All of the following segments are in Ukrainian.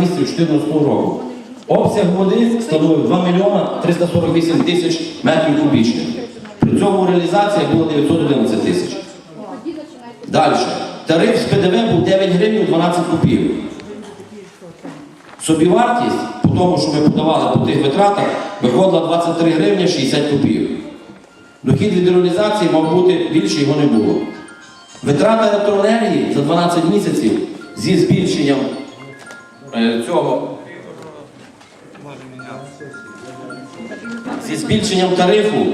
місяців 2014 року. Обсяг води становив 2 мільйона 348 тисяч метрів кубічних. При цьому реалізація була 911 тисяч. Далі. Тариф з ПДВ був 9 гривень 12 копійок. Собівартість, по тому, що ми подавали по тих витратах, виходила 23 гривні 60 копійок. Дохід від реалізації мав бути більше, його не було. Витрата електроенергії за 12 місяців зі збільшенням цього. Зі збільшенням тарифу,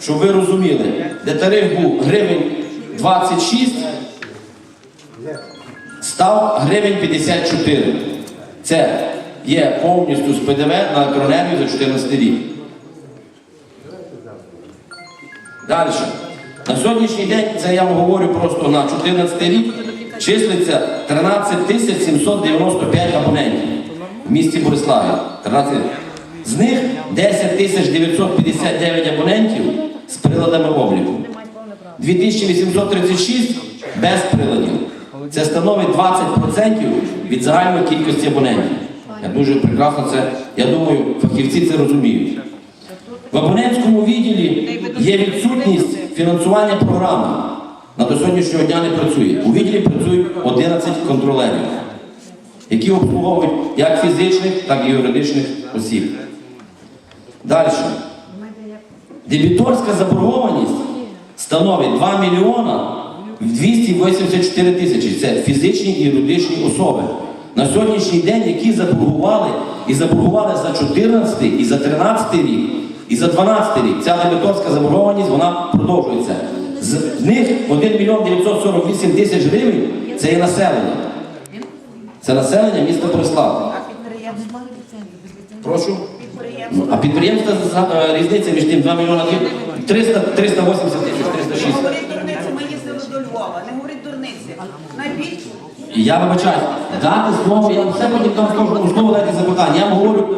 щоб ви розуміли, де тариф був гривень 26, став гривень 54. Це є повністю з ПДВ на електроенергію за 14 рік. Далі. На сьогоднішній день, це я вам говорю просто на 14 рік, числиться 13 тисяч 795 абонентів в місті Бориславі. 13. З них 10 тисяч 959 абонентів з приладами обліку. 2836 без приладів. Це становить 20% від загальної кількості абонентів. Я дуже прекрасно це, я думаю, фахівці це розуміють. В абонентському відділі є відсутність фінансування програми. На до сьогоднішнього дня не працює. Контролерів, які обслуговують як фізичних, так і юридичних осіб. Далі. Дебіторська заборгованість становить 2 мільйона 284 тисячі. Це фізичні і юридичні особи. На сьогоднішній день, які заборгували і заборгували за 14 і за 13 рік, і за 12 рік. Ця дебіторська заборгованість вона продовжується. З них 1 мільйон 948 тисяч гривень це є населення. Це населення міста Борислава. Прошу. А підприємства за- е, різниця між тим 2 мільйона 300, 380 тисяч, 306. Говорить дурниці, ми їздили до Львова. Не говорить дурниці. Найбільше я вибачаю, дати слово, я все потім там скажу, знову дайте запитання. Я вам говорю